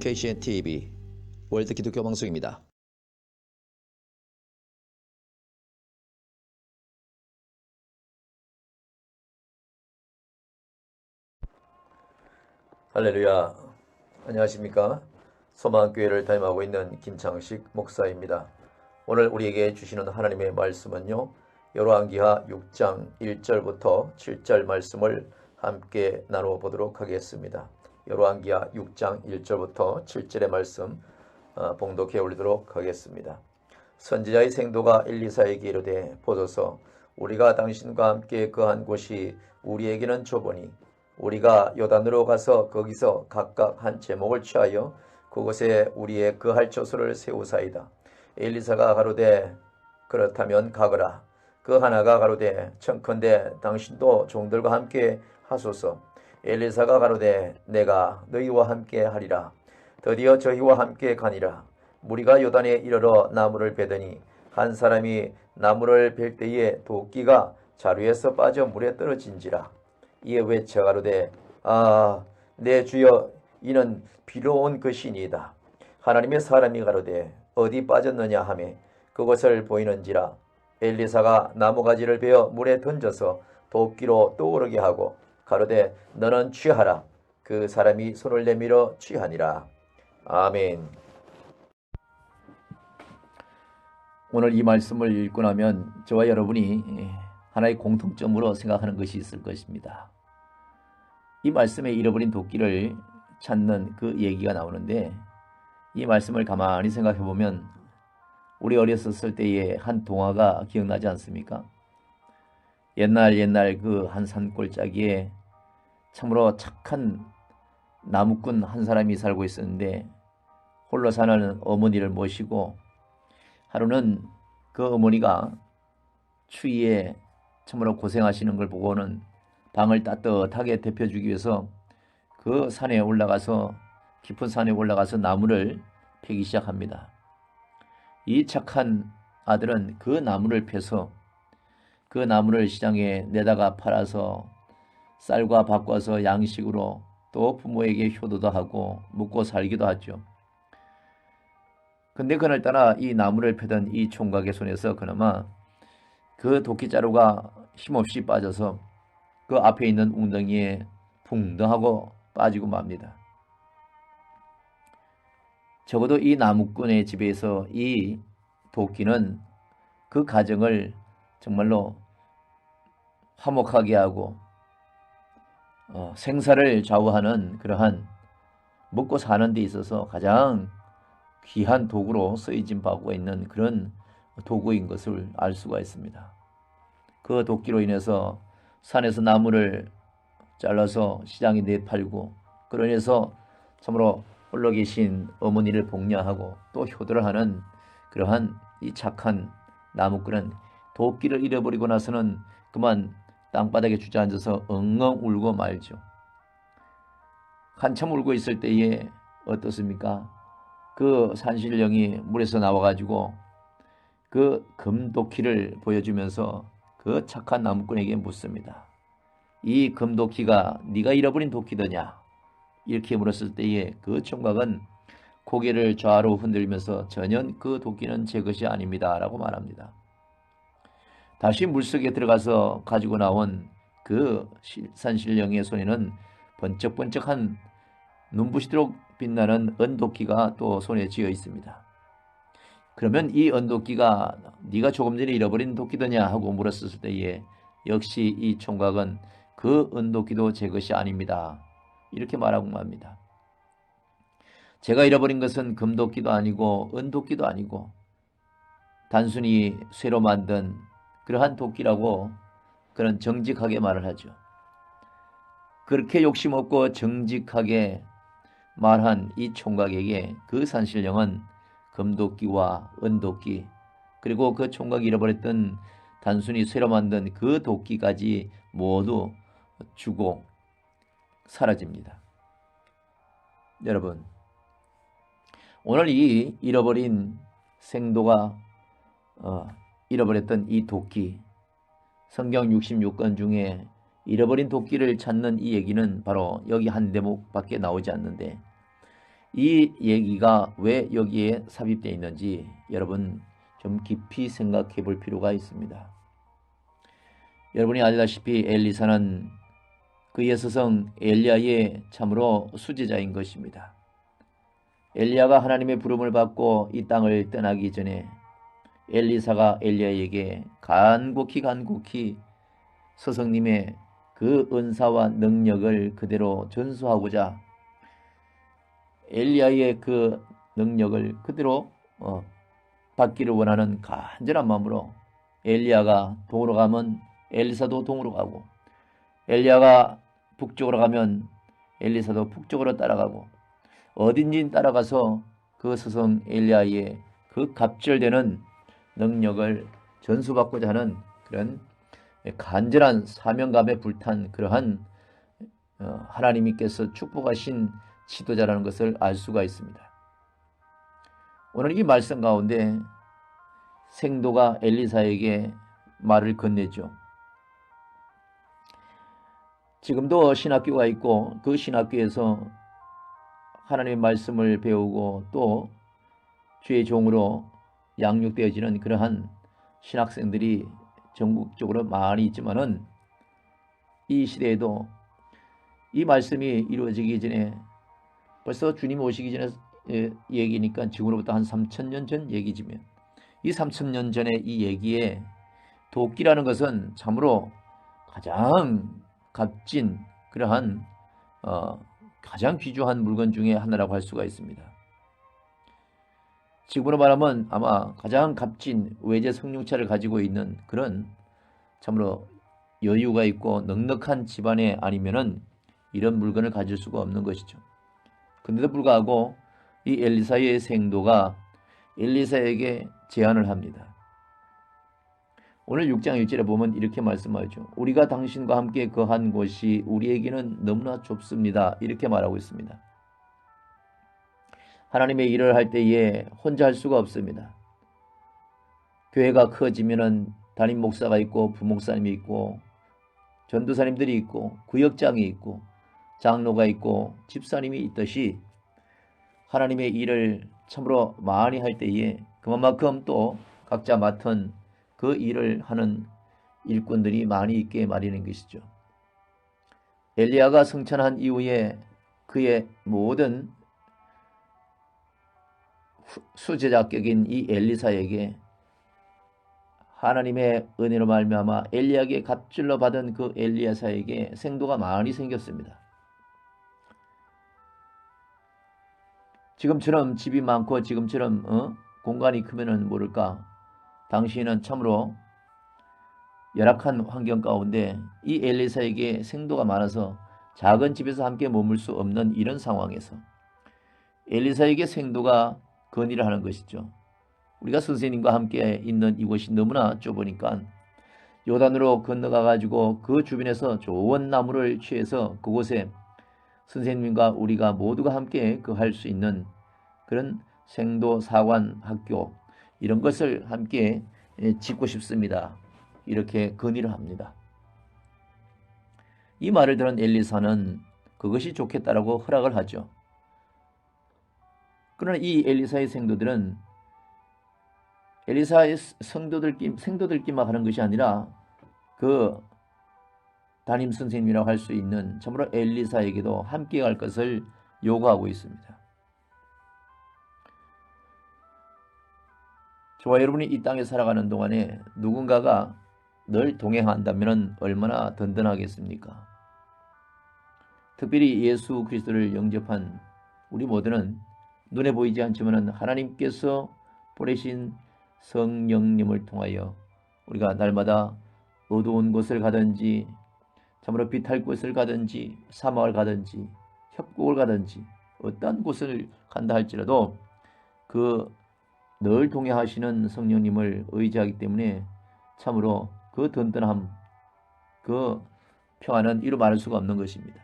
KCN TV 월드 기독교 방송입니다. 할렐루야. 안녕하십니까? 소망교회를 담임하고 있는 김창식 목사입니다. 오늘 우리에게 주시는 하나님의 말씀은요. 열왕기하 6장 1절부터 7절 말씀을 함께 나누어 보도록 하겠습니다. 열왕기하 6장 1절부터 7절의 말씀 어, 봉독해 올리도록 하겠습니다. 선지자의 생도가 엘리사에게 이르되 보소서 우리가 당신과 함께 거한 곳이 우리에게는 좁으니 우리가 요단으로 가서 거기서 각각 한 제목을 취하여 그곳에 우리의 거할 처소를 세우사이다. 엘리사가 가로되 그렇다면 가거라. 그 하나가 가로되 청컨대 당신도 종들과 함께 하소서. 엘리사가 가로되 내가 너희와 함께 하리라. 드디어 저희와 함께 가니라. 무리가 요단에 이르러 나무를 베더니 한 사람이 나무를 벨 때에 도끼가 자루에서 빠져 물에 떨어진지라. 이에 외쳐 가로되 아 내 주여 이는 비로 온 것이니이다. 하나님의 사람이 가로되 어디 빠졌느냐 하매 그것을 보이는지라 엘리사가 나무가지를 베어 물에 던져서 도끼로 떠오르게 하고 가로되 너는 취하라 그 사람이 손을 내밀어 취하니라 아멘 오늘 이 말씀을 읽고 나면 저와 여러분이 하나의 공통점으로 생각하는 것이 있을 것입니다. 이 말씀에 잃어버린 도끼를 찾는 그 얘기가 나오는데 이 말씀을 가만히 생각해 보면 우리 어렸었을 때의 한 동화가 기억나지 않습니까? 옛날 옛날 그 한 산골짜기에 참으로 착한 나무꾼 한 사람이 살고 있었는데 홀로 사는 어머니를 모시고 하루는 그 어머니가 추위에 참으로 고생하시는 걸 보고는 방을 따뜻하게 데펴주기 위해서 그 산에 올라가서 깊은 산에 올라가서 나무를 패기 시작합니다. 이 착한 아들은 그 나무를 패서 그 나무를 시장에 내다가 팔아서 쌀과 바꿔서 양식으로 또 부모에게 효도도 하고 먹고 살기도 하죠. 근데 그날따라 이 나무를 패던 이 총각의 손에서 그나마 그 도끼자루가 힘없이 빠져서 그 앞에 있는 웅덩이에 붕덩하고 빠지고 맙니다. 적어도 이 나무꾼의 집에서 이 도끼는 그 가정을 정말로 화목하게 하고 어, 생사를 좌우하는 그러한 먹고 사는 데 있어서 가장 귀한 도구로 쓰여진 바가 있는 그런 도구인 것을 알 수가 있습니다. 그 도끼로 인해서 산에서 나무를 잘라서 시장에 내팔고 그러면서 참으로 홀로 계신 어머니를 복려하고 또 효도를 하는 그러한 이 착한 나무꾼은 도끼를 잃어버리고 나서는 그만 땅바닥에 주저앉아서 엉엉 울고 말죠. 한참 울고 있을 때에 어떻습니까? 그 산신령이 물에서 나와가지고 그 금도끼를 보여주면서 그 착한 나무꾼에게 묻습니다. 이 금도끼가 네가 잃어버린 도끼더냐? 이렇게 물었을 때에 그 총각은 고개를 좌로 흔들면서 전혀 그 도끼는 제 것이 아닙니다. 라고 말합니다. 다시 물속에 들어가서 가지고 나온 그 산신령의 손에는 번쩍번쩍한 눈부시도록 빛나는 은도끼가 또 손에 쥐어 있습니다. 그러면 이 은도끼가 네가 조금 전에 잃어버린 도끼더냐 하고 물었을 때에 역시 이 총각은 그 은도끼도 제 것이 아닙니다. 이렇게 말하고 맙니다. 제가 잃어버린 것은 금도끼도 아니고 은도끼도 아니고 단순히 쇠로 만든 그러한 도끼라고 그런 정직하게 말을 하죠. 그렇게 욕심 없고 정직하게 말한 이 총각에게 그 산신령은 금도끼와 은도끼 그리고 그 총각이 잃어버렸던 단순히 쇠로 만든 그 도끼까지 모두 주고 사라집니다. 여러분 오늘 이 잃어버린 생도가 어, 잃어버렸던 이 도끼 성경 66권 중에 잃어버린 도끼를 찾는 이 얘기는 바로 여기 한 대목밖에 나오지 않는데 이 얘기가 왜 여기에 삽입되어 있는지 여러분 좀 깊이 생각해 볼 필요가 있습니다. 여러분이 알다시피 엘리사는 그의 스성 엘리야의 참으로 수제자인 것입니다. 엘리야가 하나님의 부름을 받고 이 땅을 떠나기 전에 엘리사가 엘리야에게 간곡히 간곡히 스승님의 그 은사와 능력을 그대로 전수하고자 엘리야의 그 능력을 그대로 어, 받기를 원하는 간절한 마음으로 엘리야가 동으로 가면 엘리사도 동으로 가고 엘리야가 북쪽으로 가면 엘리사도 북쪽으로 따라가고 어딘지 따라가서 그 스승 엘리야의 그 갑절되는 능력을 전수받고자 하는 그런 간절한 사명감에 불탄 그러한 어, 하나님께서 축복하신 지도자라는 것을 알 수가 있습니다. 오늘 이 말씀 가운데 생도가 엘리사에게 말을 건네죠. 지금도 신학교가 있고 그 신학교에서 하나님의 말씀을 배우고 또 주의 종으로 양육되어지는 그러한 신학생들이 전국적으로 많이 있지만은 이 시대에도 이 말씀이 이루어지기 전에 벌써 주님 오시기 전에 예, 얘기니까 지금으로부터 한 3천년 전 얘기지만 이 3천년 전의 이 얘기에 도끼라는 것은 참으로 가장 값진 그러한 어, 가장 귀중한 물건 중에 하나라고 할 수가 있습니다. 지금으로 말하면 아마 가장 값진 외제 성룡차를 가지고 있는 그런 참으로 여유가 있고 넉넉한 집안에 아니면은 이런 물건을 가질 수가 없는 것이죠. 근데도 불구하고 이 엘리사의 생도가 엘리사에게 제안을 합니다. 오늘 6장 1절에 보면 이렇게 말씀하죠. 우리가 당신과 함께 거한 곳이 우리에게는 너무나 좁습니다. 이렇게 말하고 있습니다. 하나님의 일을 할 때에 혼자 할 수가 없습니다. 교회가 커지면은 담임 목사가 있고 부목사님이 있고 전도사님들이 있고 구역장이 있고 장로가 있고 집사님이 있듯이 하나님의 일을 참으로 많이 할 때에 그만큼 또 각자 맡은 그 일을 하는 일꾼들이 많이 있게 마련인 것이죠. 엘리야가 승천한 이후에 그의 모든 수제자격인 이 엘리사에게 하나님의 은혜로 말미암아 엘리야에게 갑질로 받은 그 엘리야사에게 생도가 많이 생겼습니다. 지금처럼 집이 많고 지금처럼 어? 공간이 크면은 모를까 당시에는 참으로 열악한 환경 가운데 이 엘리사에게 생도가 많아서 작은 집에서 함께 머물 수 없는 이런 상황에서 엘리사에게 생도가 건의를 하는 것이죠. 우리가 선생님과 함께 있는 이곳이 너무나 좁으니까 요단으로 건너가 가지고 그 주변에서 좋은 나무를 취해서 그곳에 선생님과 우리가 모두가 함께 그 할 수 있는 그런 생도 사관 학교 이런 것을 함께 짓고 싶습니다. 이렇게 건의를 합니다. 이 말을 들은 엘리사는 그것이 좋겠다라고 허락을 하죠. 그러나 이 엘리사의 생도들은 엘리사의 성도들끼 생도들끼만 하는 것이 아니라 그 담임 선생님이라고 할 수 있는 참으로 엘리사에게도 함께 갈 것을 요구하고 있습니다. 저와 여러분이 이 땅에 살아가는 동안에 누군가가 늘 동행한다면 얼마나 든든하겠습니까? 특별히 예수 그리스도를 영접한 우리 모두는 눈에 보이지 않지만 하나님께서 보내신 성령님을 통하여 우리가 날마다 어두운 곳을 가든지 참으로 빛할 곳을 가든지 사막을 가든지 협곡을 가든지 어떠한 곳을 간다 할지라도 그 늘 동행하시는 성령님을 의지하기 때문에 참으로 그 든든함, 그 평안은 이루 말할 수가 없는 것입니다.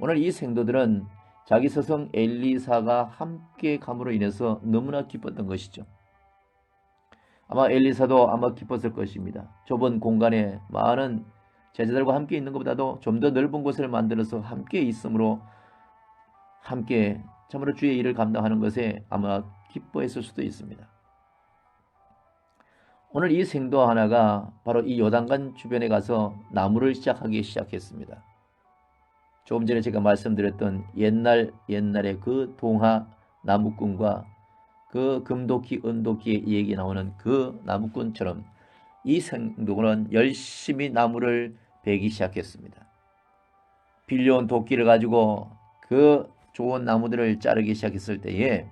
오늘 이 생도들은 자기 스승 엘리사가 함께 감으로 인해서 너무나 기뻤던 것이죠. 아마 엘리사도 아마 기뻤을 것입니다. 좁은 공간에 많은 제자들과 함께 있는 것보다도 좀 더 넓은 곳을 만들어서 함께 있으므로 함께 참으로 주의 일을 감당하는 것에 아마 기뻐했을 수도 있습니다. 오늘 이 생도 하나가 바로 이 요단간 주변에 가서 나무를 시작하기 시작했습니다. 조금 전에 제가 말씀드렸던 옛날 옛날의 그 동화 나무꾼과 그 금도끼 은도끼의 얘기 나오는 그 나무꾼처럼 이 생도는 열심히 나무를 베기 시작했습니다. 빌려온 도끼를 가지고 그 좋은 나무들을 자르기 시작했을 때에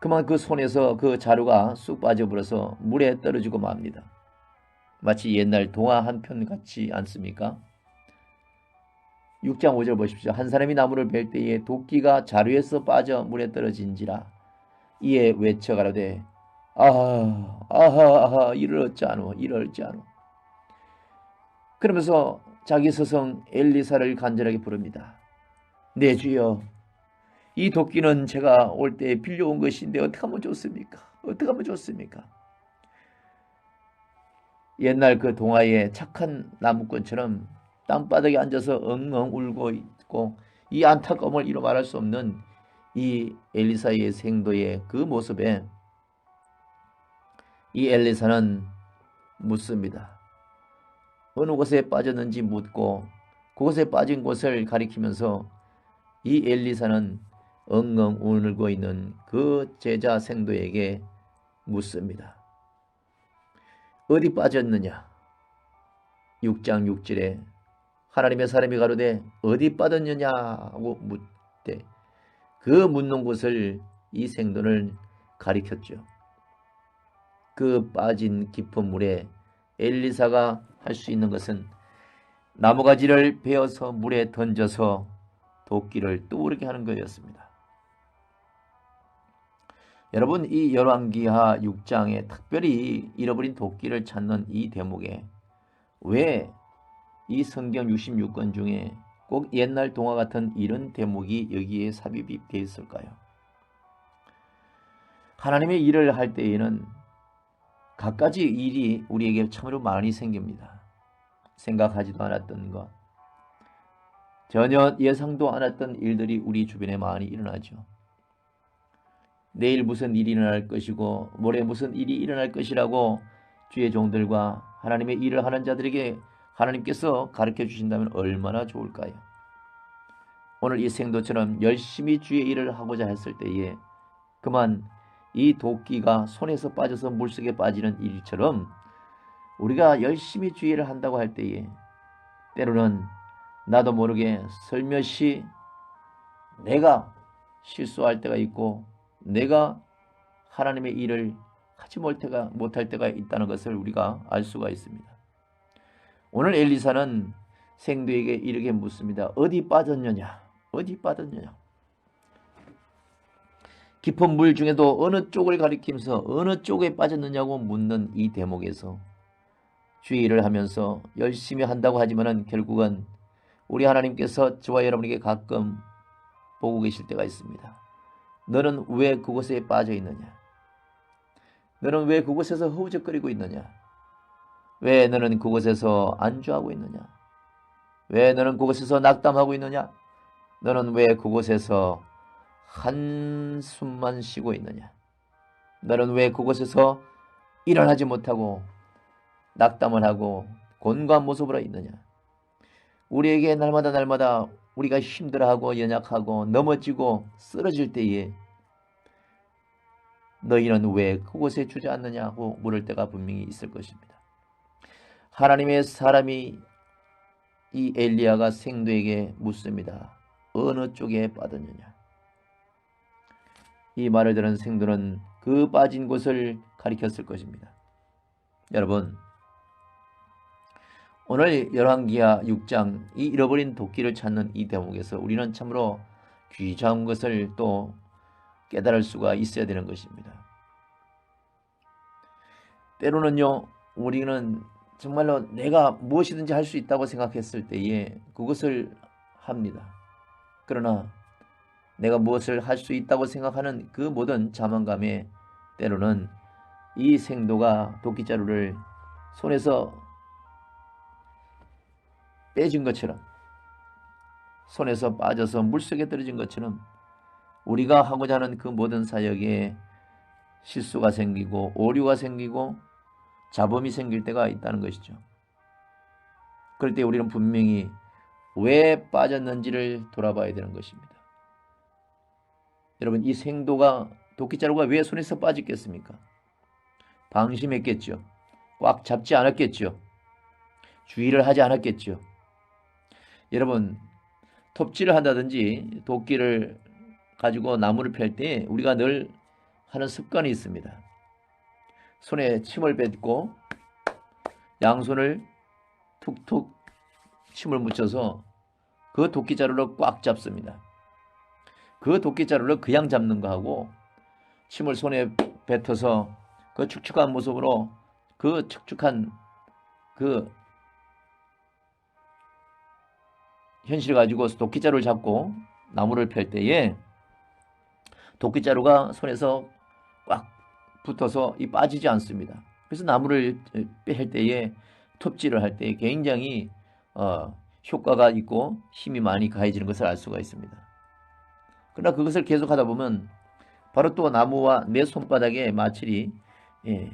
그만 그 손에서 그 자루가 쑥 빠져버려서 물에 떨어지고 맙니다. 마치 옛날 동화 한 편 같지 않습니까? 6장 5절 보십시오. 한 사람이 나무를 벨 때에 도끼가 자루에서 빠져 물에 떨어진지라 이에 외쳐 가라되 아하 아하 아하 이를 어찌 하노 이를 어찌 하노 그러면서 자기 스승 엘리사를 간절하게 부릅니다. 내 주여 이 도끼는 제가 올 때 빌려온 것인데 어떻게 하면 좋습니까? 어떻게 하면 좋습니까? 옛날 그 동화의 착한 나무꾼처럼 땅바닥에 앉아서 엉엉 울고 있고 이 안타까움을 이루 말할 수 없는 이 엘리사의 생도의 그 모습에 이 엘리사는 묻습니다. 어느 곳에 빠졌는지 묻고 그곳에 빠진 곳을 가리키면서 이 엘리사는 엉엉 울고 있는 그 제자 생도에게 묻습니다. 어디 빠졌느냐? 6장 6절에 하나님의 사람이 가로되 어디 빠졌느냐고 묻되 그 묻는 곳을 이 생도는 가리켰죠. 그 빠진 깊은 물에 엘리사가 할 수 있는 것은 나무가지를 베어서 물에 던져서 도끼를 떠오르게 하는 거였습니다. 여러분 이 열왕기하 6장에 특별히 잃어버린 도끼를 찾는 이 대목에 왜 이 성경 66권 중에 꼭 옛날 동화 같은 이런 대목이 여기에 삽입이 되어 있을까요? 하나님의 일을 할 때에는 갖가지 일이 우리에게 참으로 많이 생깁니다. 생각하지도 않았던 것, 전혀 예상도 않았던 일들이 우리 주변에 많이 일어나죠. 내일 무슨 일이 일어날 것이고 모레 무슨 일이 일어날 것이라고 주의 종들과 하나님의 일을 하는 자들에게 하나님께서 가르쳐 주신다면 얼마나 좋을까요? 오늘 이 생도처럼 열심히 주의 일을 하고자 했을 때에 그만 이 도끼가 손에서 빠져서 물속에 빠지는 일처럼 우리가 열심히 주의 일을 한다고 할 때에 때로는 나도 모르게 설며시 내가 실수할 때가 있고 내가 하나님의 일을 하지 못할 때가 있다는 것을 우리가 알 수가 있습니다. 오늘 엘리사는 생도에게 이렇게 묻습니다. 어디 빠졌느냐? 어디 빠졌느냐? 깊은 물 중에도 어느 쪽을 가리키면서 어느 쪽에 빠졌느냐고 묻는 이 대목에서 주의 일을 하면서 열심히 한다고 하지만은 결국은 우리 하나님께서 저와 여러분에게 가끔 보고 계실 때가 있습니다. 너는 왜 그곳에 빠져 있느냐? 너는 왜 그곳에서 허우적거리고 있느냐? 왜 너는 그곳에서 안주하고 있느냐? 왜 너는 그곳에서 낙담하고 있느냐? 너는 왜 그곳에서 한숨만 쉬고 있느냐? 너는 왜 그곳에서 일어나지 못하고 낙담을 하고 곤고한 모습으로 있느냐? 우리에게 날마다 날마다 우리가 힘들어하고 연약하고 넘어지고 쓰러질 때에 너희는 왜 그곳에 주저앉느냐고 물을 때가 분명히 있을 것입니다. 하나님의 사람이 이 엘리야가 생도에게 묻습니다. 어느 쪽에 빠졌느냐? 이 말을 들은 생도는 그 빠진 곳을 가리켰을 것입니다. 여러분, 오늘 열왕기하 6장 이 잃어버린 도끼를 찾는 이 대목에서 우리는 참으로 귀중한 것을 또 깨달을 수가 있어야 되는 것입니다. 때로는요, 우리는 정말로 내가 무엇이든지 할 수 있다고 생각했을 때에 그것을 합니다. 그러나 내가 무엇을 할 수 있다고 생각하는 그 모든 자만감에 때로는 이 생도가 도끼자루를 손에서 빼진 것처럼 손에서 빠져서 물속에 떨어진 것처럼 우리가 하고자 하는 그 모든 사역에 실수가 생기고 오류가 생기고 잡음이 생길 때가 있다는 것이죠. 그럴 때 우리는 분명히 왜 빠졌는지를 돌아봐야 되는 것입니다. 여러분 이 생도가 도끼자루가 왜 손에서 빠졌겠습니까? 방심했겠죠. 꽉 잡지 않았겠죠. 주의를 하지 않았겠죠. 여러분 톱질을 한다든지 도끼를 가지고 나무를 펼 때 우리가 늘 하는 습관이 있습니다. 손에 침을 뱉고 양손을 툭툭 침을 묻혀서 그 도끼자루를 꽉 잡습니다. 그 도끼자루를 그냥 잡는 거하고 침을 손에 뱉어서 그 축축한 모습으로 그 축축한 그 현실을 가지고 도끼자루를 잡고 나무를 펼 때에 도끼자루가 손에서 꽉 붙어서 이 빠지지 않습니다. 그래서 나무를 뺄 때에 톱질을 할 때 굉장히 어, 효과가 있고 힘이 많이 가해지는 것을 알 수가 있습니다. 그러나 그것을 계속하다 보면 바로 또 나무와 내 손바닥에 마찰이 예,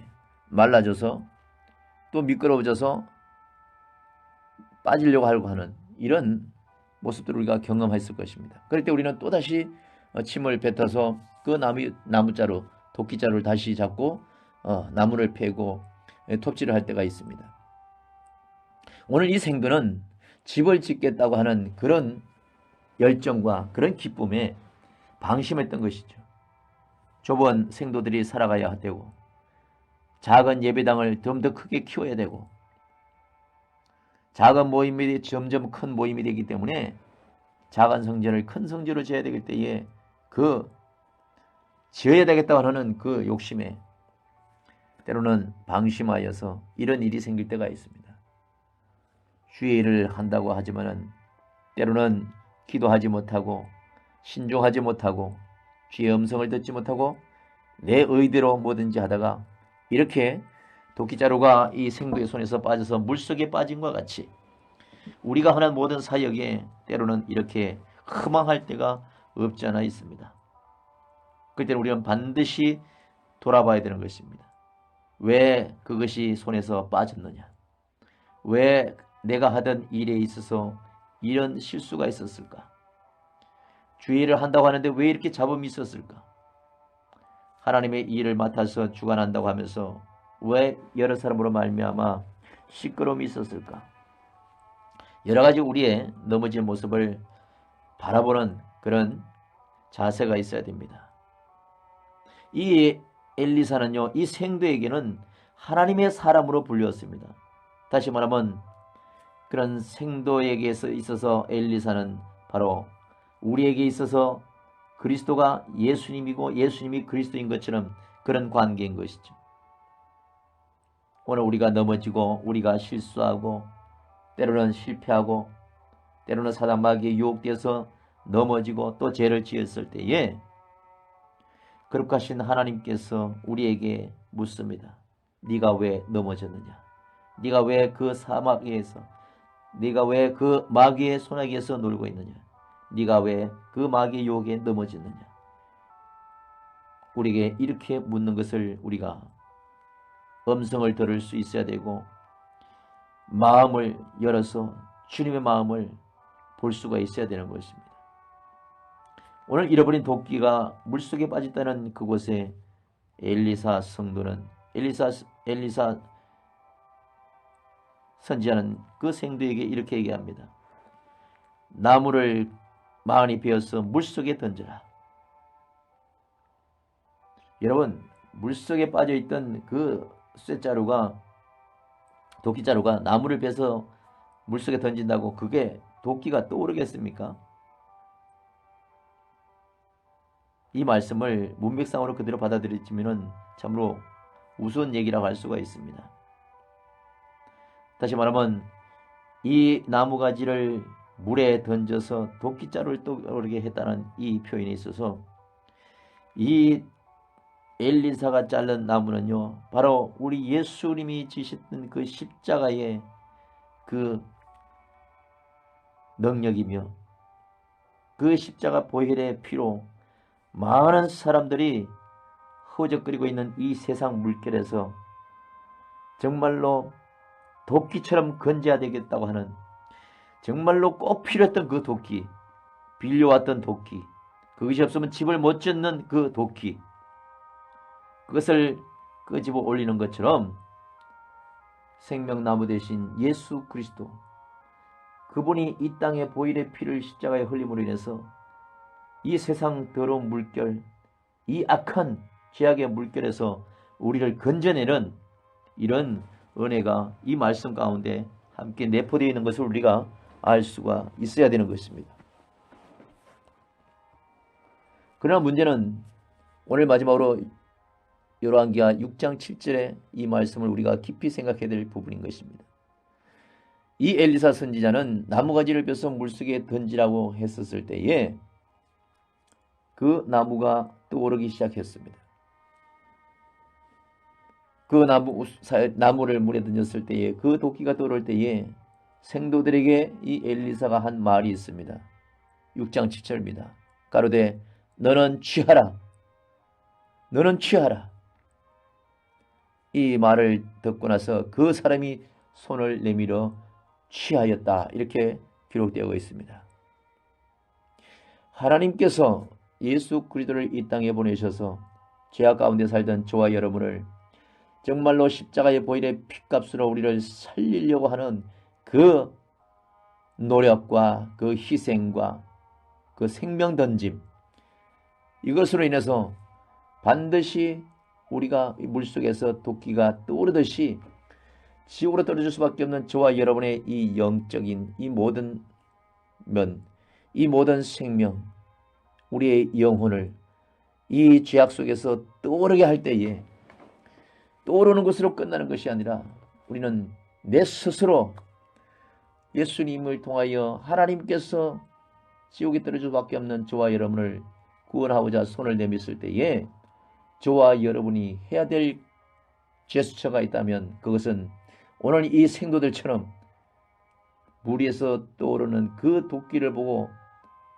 말라져서 또 미끄러워져서 빠지려고 하려고 하는 이런 모습들을 우리가 경험했을 것입니다. 그럴 때 우리는 또다시 어, 침을 뱉어서 그 나무, 나무자루, 도끼자루를 다시 잡고 어, 나무를 패고 예, 톱질을 할 때가 있습니다. 오늘 이 생도는 집을 짓겠다고 하는 그런 열정과 그런 기쁨에 방심했던 것이죠. 좁은 생도들이 살아가야 되고 작은 예배당을 좀 더 크게 키워야 되고 작은 모임이 점점 큰 모임이 되기 때문에 작은 성전을 큰 성전으로 지어야 되기 때에 그 지어야 되겠다고 하는 그 욕심에 때로는 방심하여서 이런 일이 생길 때가 있습니다. 주의 일을 한다고 하지만은 때로는 기도하지 못하고 신중하지 못하고 주의 음성을 듣지 못하고 내 의대로 뭐든지 하다가 이렇게 도끼자루가 이 생도의 손에서 빠져서 물속에 빠진 것 같이 우리가 하는 모든 사역에 때로는 이렇게 허망할 때가 없지 않아 있습니다. 그때는 우리는 반드시 돌아봐야 되는 것입니다. 왜 그것이 손에서 빠졌느냐? 왜 내가 하던 일에 있어서 이런 실수가 있었을까? 주의를 한다고 하는데 왜 이렇게 잡음이 있었을까? 하나님의 일을 맡아서 주관한다고 하면서 왜 여러 사람으로 말미암아 시끄러움이 있었을까? 여러 가지 우리의 넘어진 모습을 바라보는 그런 자세가 있어야 됩니다. 이 엘리사는요, 이 생도에게는 하나님의 사람으로 불렸습니다. 다시 말하면 그런 생도에게 있어서 엘리사는 바로 우리에게 있어서 그리스도가 예수님이고 예수님이 그리스도인 것처럼 그런 관계인 것이죠. 오늘 우리가 넘어지고 우리가 실수하고 때로는 실패하고 때로는 사단 마귀에 유혹돼서 넘어지고 또 죄를 지었을 때에 그렇게 하신 하나님께서 우리에게 묻습니다. 네가 왜 넘어졌느냐? 네가 왜 그 사막에서 네가 왜 그 마귀의 손아귀에서 놀고 있느냐? 네가 왜 그 마귀의 유혹에 넘어졌느냐? 우리에게 이렇게 묻는 것을 우리가 음성을 들을 수 있어야 되고 마음을 열어서 주님의 마음을 볼 수가 있어야 되는 것입니다. 오늘 잃어버린 도끼가 물속에 빠졌다는 그곳에 엘리사 성도는 엘리사 엘리사 선지자는 그 생도에게 이렇게 얘기합니다. 나무를 많이 베어서 물속에 던져라. 여러분 물속에 빠져있던 그 쇠자루가 도끼자루가 나무를 베서 물속에 던진다고 그게 도끼가 떠오르겠습니까? 이 말씀을 문맥상으로 그대로 받아들이면 참으로 우스운 얘기라고 할 수가 있습니다. 다시 말하면 이 나무가지를 물에 던져서 도끼자루를 떠오르게 했다는 이 표현에 있어서 이 엘리사가 자른 나무는요 바로 우리 예수님이 지셨던 그 십자가의 그 능력이며 그 십자가 보혈의 피로 많은 사람들이 허적거리고 있는 이 세상 물결에서 정말로 도끼처럼 건져야 되겠다고 하는 정말로 꼭 필요했던 그 도끼, 빌려왔던 도끼, 그것이 없으면 집을 못 짓는 그 도끼, 그것을 끄집어 올리는 것처럼 생명나무 대신 예수 그리스도, 그분이 이 땅에 보일의 피를 십자가에 흘림으로 인해서 이 세상 더러운 물결, 이 악한 죄악의 물결에서 우리를 건져내는 이런 은혜가 이 말씀 가운데 함께 내포되어 있는 것을 우리가 알 수가 있어야 되는 것입니다. 그러나 문제는 오늘 마지막으로 요한기하 6장 7절의 이 말씀을 우리가 깊이 생각해야 될 부분인 것입니다. 이 엘리사 선지자는 나무가지를 벼서 물속에 던지라고 했었을 때에 그 나무가 떠오르기 시작했습니다. 그 나무, 나무를 물에 던졌을 때에 그 도끼가 떠오를 때에 생도들에게 이 엘리사가 한 말이 있습니다. 6장 7절입니다. 가로되 너는 취하라. 너는 취하라. 이 말을 듣고 나서 그 사람이 손을 내밀어 취하였다. 이렇게 기록되어 있습니다. 하나님께서 예수 그리스도를 이 땅에 보내셔서 죄악 가운데 살던 저와 여러분을 정말로 십자가의 보일의 피값으로 우리를 살리려고 하는 그 노력과 그 희생과 그 생명 던짐 이것으로 인해서 반드시 우리가 물속에서 도끼가 떠오르듯이 지옥으로 떨어질 수밖에 없는 저와 여러분의 이 영적인 이 모든 면, 이 모든 생명, 우리의 영혼을 이 죄악 속에서 떠오르게 할 때에 떠오르는 것으로 끝나는 것이 아니라 우리는 내 스스로 예수님을 통하여 하나님께서 지옥에 떨어질 수밖에 없는 저와 여러분을 구원하고자 손을 내밀었을 때에 저와 여러분이 해야 될 제스처가 있다면 그것은 오늘 이 생도들처럼 무리에서 떠오르는 그 도끼를 보고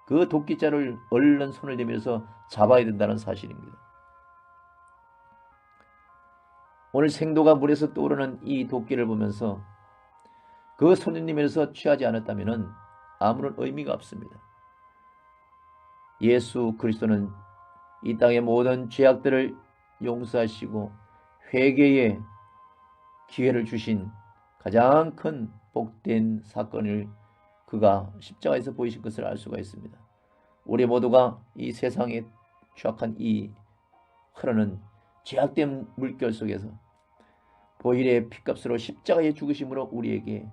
그 도끼자를 얼른 손을 내밀어서 잡아야 된다는 사실입니다. 오늘 생도가 물에서 떠오르는 이 도끼를 보면서 그 손님에서 취하지 않았다면 아무런 의미가 없습니다. 예수 그리스도는 이 땅의 모든 죄악들을 용서하시고 회개의 기회를 주신 가장 큰 복된 사건을 그가 십자가에서 보이신 것을 알 수가 있습니다. 우리 모두가 이 세상에 추악한 이 흐르는 죄악된 물결 속에서 보일의 피값으로 십자가에 죽으심으로 우리에게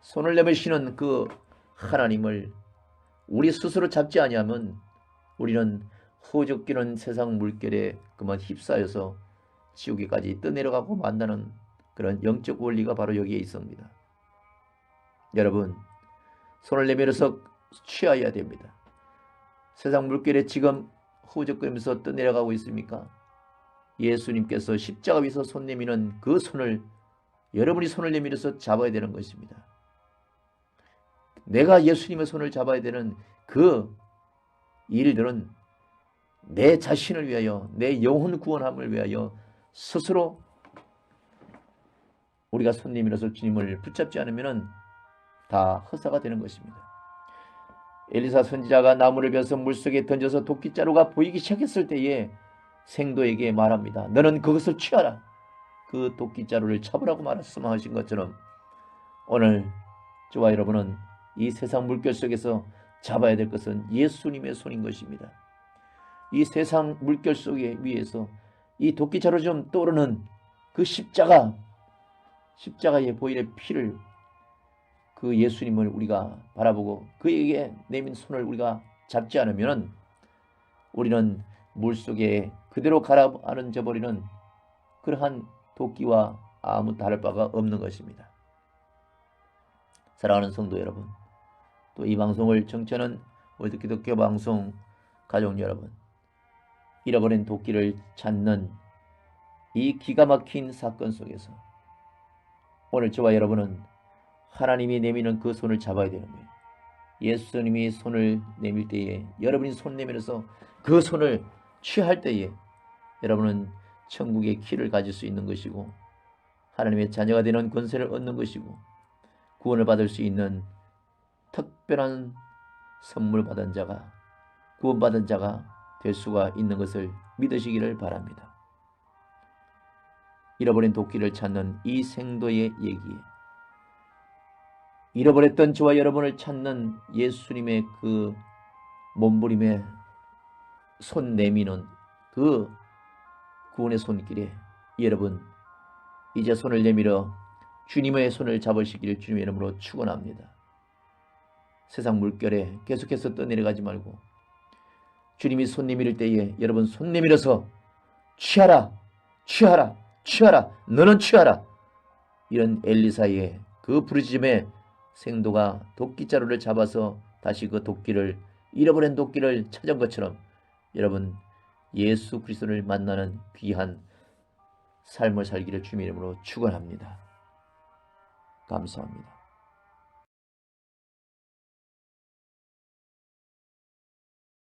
손을 내미시는 그 하나님을 우리 스스로 잡지 아니하면 우리는 허적기는 세상 물결에 그만 휩싸여서 지옥에까지 떠내려가고 만나는 그런 영적 원리가 바로 여기에 있습니다. 여러분 손을 내밀어서 취하여야 됩니다. 세상 물결에 지금 허적거리면서 떠내려가고 있습니까? 예수님께서 십자가 위에서 손 내미는 그 손을 여러분이 손을 내밀어서 잡아야 되는 것입니다. 내가 예수님의 손을 잡아야 되는 그 일들은 내 자신을 위하여 내 영혼 구원함을 위하여 스스로 우리가 손님이라서 주님을 붙잡지 않으면 다 허사가 되는 것입니다. 엘리사 선지자가 나무를 베서 물속에 던져서 도끼자루가 보이기 시작했을 때에 생도에게 말합니다. 너는 그것을 취하라. 그 도끼자루를 잡으라고 말씀하신 것처럼 오늘 저와 여러분은 이 세상 물결 속에서 잡아야 될 것은 예수님의 손인 것입니다. 이 세상 물결 속에 위에서 이 도끼자루 좀 떠오르는 그 십자가 십자가의 보일의 피를 그 예수님을 우리가 바라보고 그에게 내민 손을 우리가 잡지 않으면 우리는 물속에 그대로 가라앉아 버리는 그러한 도끼와 아무 다를 바가 없는 것입니다. 사랑하는 성도 여러분, 또 이 방송을 청취하는 월드 기독교 방송 가족 여러분, 잃어버린 도끼를 찾는 이 기가 막힌 사건 속에서 오늘 저와 여러분은 하나님이 내미는 그 손을 잡아야 되는 거예요. 예수님이 손을 내밀 때에 여러분이 손 내밀어서 그 손을 취할 때에 여러분은 천국의 키를 가질 수 있는 것이고 하나님의 자녀가 되는 권세를 얻는 것이고 구원을 받을 수 있는 특별한 선물 받은 자가 구원받은 자가 될 수가 있는 것을 믿으시기를 바랍니다. 잃어버린 도끼를 찾는 이 생도의 얘기에 잃어버렸던 저와 여러분을 찾는 예수님의 그 몸부림에 손 내미는 그 구원의 손길에 여러분 이제 손을 내밀어 주님의 손을 잡으시기를 주님의 이름으로 축원합니다. 세상 물결에 계속해서 떠내려가지 말고 주님이 손 내밀 때에 여러분 손 내밀어서 취하라 취하라 취하라 너는 취하라 이런 엘리사의 그 부르짖음에 생도가 도끼자루를 잡아서 다시 그 도끼를 잃어버린 도끼를 찾은 것처럼 여러분 예수 그리스도를 만나는 귀한 삶을 살기를 주님의 이름으로 축원합니다. 감사합니다.